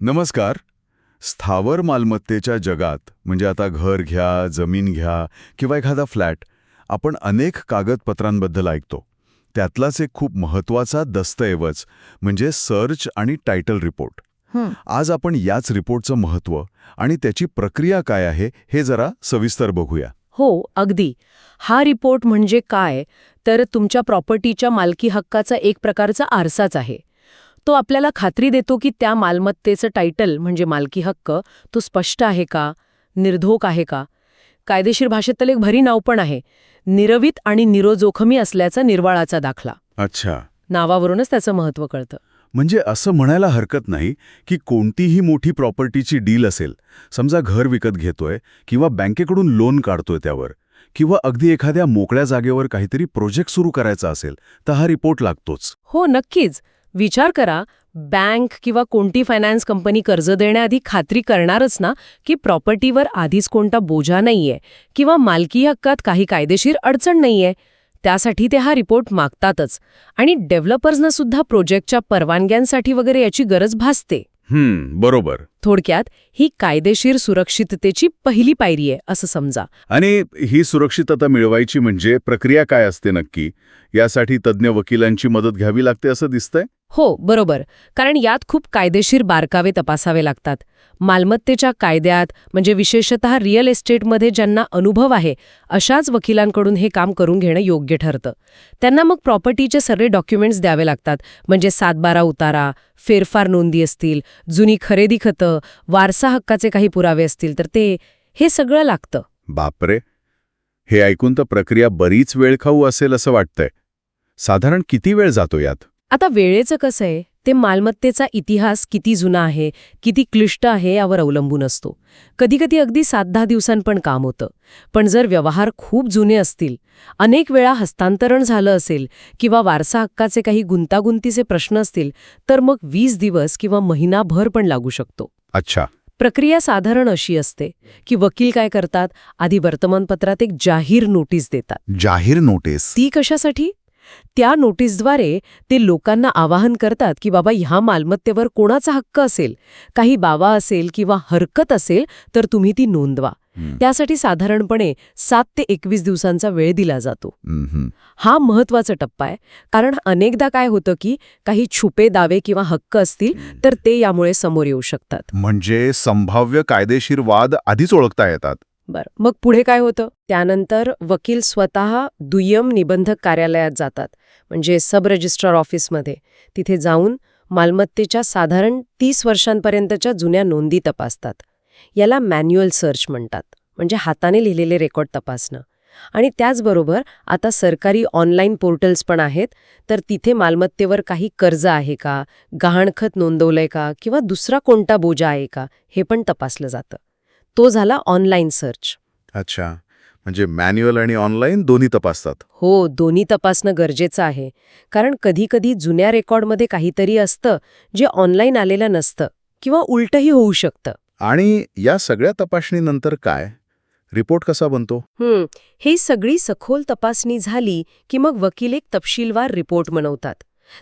नमस्कार. स्थावर मालमत्तेच्या जगात म्हणजे आता घर घ्या जमीन घ्या किंवा एखादा फ्लॅट आपण अनेक कागदपत्रांबद्दल ऐकतो. त्यातलाच एक खूप महत्त्वाचा दस्तऐवज म्हणजे सर्च आणि टायटल रिपोर्ट. आज आपण याच रिपोर्टचं महत्त्व आणि त्याची प्रक्रिया काय आहे हे जरा सविस्तर बघूया. हो अगदी. हा रिपोर्ट म्हणजे काय? तर तुमच्या प्रॉपर्टीच्या मालकी हक्काचा एक प्रकारचा आरसाच आहे. तो आपल्याला खात्री देतो की त्या मालमत्तेचं टायटल म्हणजे मालकी हक्क तो स्पष्ट आहे का? निर्धोक आहे का? कायदेशीर भाषेत तर एक भरी नाव पण आहे. निरवित आणि निरोजोखमी असल्याचा निर्वाळाचा दाखला. अच्छा. नावावरूनच त्याचं महत्त्व कळतं. म्हणजे असं म्हणायला हरकत नाही की कोणतीही मोठी प्रॉपर्टीची डील असेल. समजा घर विकत घेतोय किंवा बँकेकडून लोन काढतोय त्यावर किंवा अगदी एखाद्या मोकळ्या जागेवर काहीतरी प्रोजेक्ट सुरू करायचा असेल तर हा रिपोर्ट लागतोच. हो नक्कीच. विचार करा बँक किंवा कोणती फायनान्स कंपनी कर्ज देण्याआधी खात्री करणारच ना की प्रॉपर्टीवर आधीच कोणता बोजा नाहीये किंवा मालकी हक्कात काही कायदेशीर अडचण नाहीये. त्यासाठी ते हा रिपोर्ट मागतातच. आणि डेव्हलपर्सना सुद्धा प्रोजेक्टच्या परवानग्यांसाठी वगैरे याची गरज भासते. हम्म बरोबर. थोडक्यात ही कायदेशीर सुरक्षिततेची पहिली पायरी आहे असं समजा. आणि ही सुरक्षितता मिळवायची म्हणजे प्रक्रिया काय असते नक्की? यासाठी तज्ज्ञ वकिलांची मदत घ्यावी लागते असं दिसतंय? हो बरोबर. कारण यात खूप कायदेशीर बारकावे तपासावे लागतात. मालमत्तेच्या कायद्यात म्हणजे विशेषतः रिअल इस्टेटमध्ये ज्यांना अनुभव आहे अशाच वकिलांकडून हे काम करून घेणं योग्य ठरतं. त्यांना मग प्रॉपर्टीचे सगळे डॉक्युमेंट्स द्यावे लागतात म्हणजे सातबारा उतारा फेरफार नोंदी असतील जुनी खरेदी खतं वारसा हक्काचे काही पुरावे असतील तर ते हे सगळं लागतं. बापरे! हे ऐकून तर प्रक्रिया बरीच वेळ खाऊ असेल असं वाटतंय. साधारण किती वेळ जातो यात? आता वेळेचं कसं आहे? ते मालमत्तेचा इतिहास किती जुना आहे किती क्लिष्ट आहे यावर अवलंबून असतो. कधीकधी अगदी सात दहा दिवसांपण काम होतं. पण जर व्यवहार खूप जुने असतील अनेक वेळा हस्तांतरण झालं असेल किंवा वारसा हक्काचे काही गुंतागुंतीचे प्रश्न असतील तर मग वीस दिवस किंवा महिनाभर पण लागू शकतो. अच्छा. प्रक्रिया साधारण अशी असते की वकील काय करतात? आधी वर्तमानपत्रात एक जाहीर नोटीस देतात. जाहीर नोटीस. ती कशासाठी? त्या नोटीसद्वारे ते लोकांना आवाहन करतात की बाबा ह्या मालमत्तेवर कोणाचा हक्क असेल? काही बाबा असेल किंवा हरकत असेल तर तुम्ही ती नोंदवा. त्यासाठी साधारणपणे सात ते एकवीस दिवसांचा वेळ दिला जातो. हा महत्त्वाचा टप्पा आहे. कारण अनेकदा काय होतं की काही छुपे दावे किंवा हक्क असतील तर ते यामुळे समोर येऊ शकतात. म्हणजे संभाव्य कायदेशीर वाद आधीच ओळखता येतात. बरं. मग पुढे काय होतं? त्यानंतर वकील स्वतः दुय्यम निबंधक कार्यालयात जातात म्हणजे सब रजिस्ट्रार ऑफिसमध्ये. तिथे जाऊन मालमत्तेच्या साधारण तीस वर्षांपर्यंतच्या जुन्या नोंदी तपासतात. याला मॅन्युअल सर्च म्हणतात म्हणजे हाताने लिहिलेले रेकॉर्ड तपासणं. आणि त्याचबरोबर आता सरकारी ऑनलाईन पोर्टल्स पण आहेत तर तिथे मालमत्तेवर काही कर्ज आहे का? गहाणखत नोंदवलंय का? किंवा दुसरा कोणता बोजा आहे का? हे पण तपासलं जातं. तो झाला ऑनलाईन सर्च अच्छा. म्हणजे मॅन्युअल आणि ऑनलाईन दोन्ही तपासतात? हो दोन्ही तपासणं गरजेचं आहे. कारण कधीकधी जुन्या रेकॉर्डमध्ये काहीतरी असतं जे ऑनलाईन आलेलं नसतं किंवा उलटही होऊ शकतं. आणि या सगळ्या तपासणीनंतर काय? रिपोर्ट कसा बनतो? हं, ही सगळी सखोल तपासणी झाली की मग वकील एक तपशीलवार रिपोर्ट बनवतात.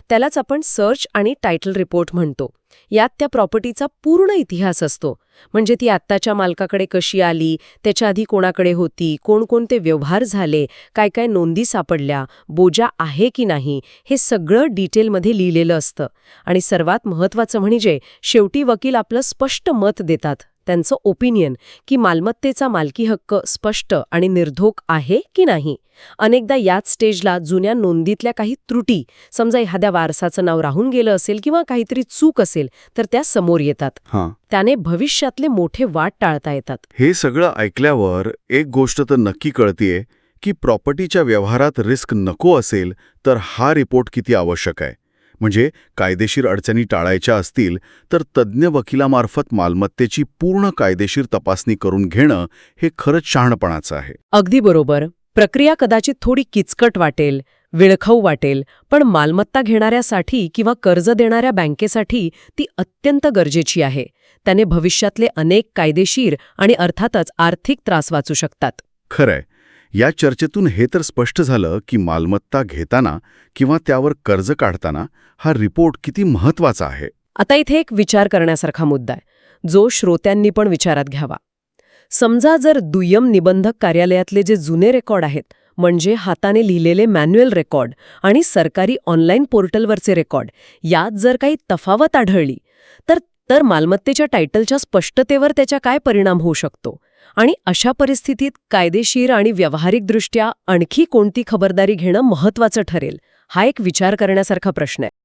त्यालाच आपण सर्च आणि टायटल रिपोर्ट म्हणतो. यात त्या प्रॉपर्टीचा पूर्ण इतिहास असतो. म्हणजे ती आत्ताच्या मालकाकडे कशी आली त्याच्या आधी कोणाकडे होती कोणकोणते व्यवहार झाले काय काय नोंदी सापडल्या बोजा आहे की नाही हे सगळं डिटेलमध्ये लिहिलेलं असतं. आणि सर्वात महत्त्वाचं म्हणजे शेवटी वकील आपलं स्पष्ट मत देतात. त्यांचं ओपिनियन की मालमत्तेचा मालकी हक्क स्पष्ट आणि निर्धोक आहे की नाही? अनेकदा याच स्टेजला जुन्या नोंदीतल्या काही त्रुटी समजा एखाद्या वारसाचं नाव राहून गेलं असेल किंवा काहीतरी चूक असेल तर त्या समोर येतात. त्याने भविष्यातले मोठे वाट टाळता येतात. हे सगळं ऐकल्यावर एक गोष्ट तर नक्की कळतीये की प्रॉपर्टीच्या व्यवहारात रिस्क नको असेल तर हा रिपोर्ट किती आवश्यक आहे? म्हणजे कायदेशीर अडचणी टाळायच्या असतील तर तज्ज्ञ वकिलामार्फत मालमत्तेची पूर्ण कायदेशीर तपासणी करून घेणं हे खरंच शहाणपणाचं आहे. अगदी बरोबर. प्रक्रिया कदाचित थोडी किचकट वाटेल वेळखाऊ वाटेल पण मालमत्ता घेणाऱ्यासाठी किंवा कर्ज देणाऱ्या बँकेसाठी ती अत्यंत गरजेची आहे. त्याने भविष्यातले अनेक कायदेशीर आणि अर्थातच आर्थिक त्रास वाचू शकतात. खरंय. या चर्चेतून हे तर स्पष्ट झालं की मालमत्ता घेताना किंवा त्यावर कर्ज काढताना हा रिपोर्ट किती महत्त्वाचा आहे. आता इथे एक विचार करण्यासारखा मुद्दा आहे. जो श्रोत्यांनी पण विचारात घ्यावा. समजा जर दुय्यम निबंधक कार्यालयातले जे जुने रेकॉर्ड आहेत म्हणजे हाताने लिहिलेले मॅन्युअल रेकॉर्ड आणि सरकारी ऑनलाईन पोर्टलवरचे रेकॉर्ड यात जर काही तफावत आढळली तर तर मालमत्तेच्या टायटलच्या स्पष्टतेवर त्याचा काय परिणाम होऊ शकतो? आणि अशा परिस्थितीत कायदेशीर आणि व्यावहारिकदृष्ट्या आणखी कोणती खबरदारी घेणं महत्वाचं ठरेल हा एक विचार करण्यासारखा प्रश्न आहे.